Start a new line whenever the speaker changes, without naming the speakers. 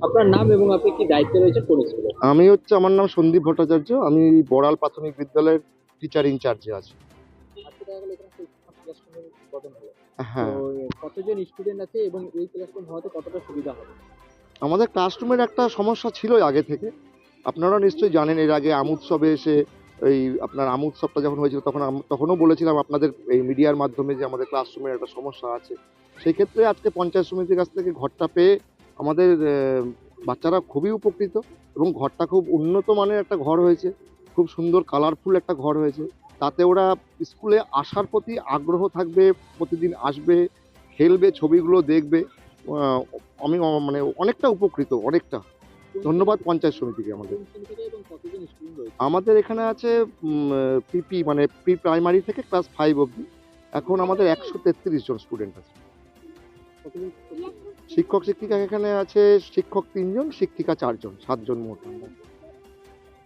আপনার নাম এবং আপনি কি দায়িত্বে রয়েছে কোন স্কুলে
আমি হচ্ছে আমার নাম সন্দীপ ভট্টাচার্য। আমি বড়াল প্রাথমিক বিদ্যালয়ের টিচার ইনচার্জে আছি।
হলো।
হ্যাঁ।
কতজন স্টুডেন্ট আছে এবং এই ক্লাসরুম হওয়াতে কতটা সুবিধা হবে?
আমাদের ক্লাসরুমের একটা সমস্যা ছিল আগে থেকে। আপনারা নিশ্চয়ই জানেন এর আগে আম উৎসবে এসে এই আপনার আম উৎসবটা যখন হয়েছিল তখন তখনও বলেছিলাম আপনাদের এই মিডিয়ার মাধ্যমে যে আমাদের ক্লাসরুমের একটা সমস্যা আছে। সেই ক্ষেত্রে আজকে পঞ্চায়েত সমিতির কাছ থেকে ঘরটা পেয়ে আমাদের বাচ্চারা খুবই উপকৃত এবং ঘরটা খুব উন্নত মানের একটা ঘর হয়েছে। খুব সুন্দর কালারফুল একটা ঘর হয়েছে। তাতে ওরা স্কুলে আসার প্রতি আগ্রহ থাকবে, প্রতিদিন আসবে, খেলবে, ছবিগুলো দেখবে। আমি মানে অনেকটা উপকৃত, অনেকটা। ধন্যবাদ পঞ্চায়েত সমিতিকে আমাদের। আমাদের এখানে আছে পিপি মানে প্রি প্রাইমারি থেকে ক্লাস ফাইভ অবধি। এখন আমাদের একশো তেত্রিশ জন স্টুডেন্ট আছে। শিক্ষক শিক্ষিকা এখানে আছে শিক্ষক তিনজন শিক্ষিকা চারজন সাতজন মোট।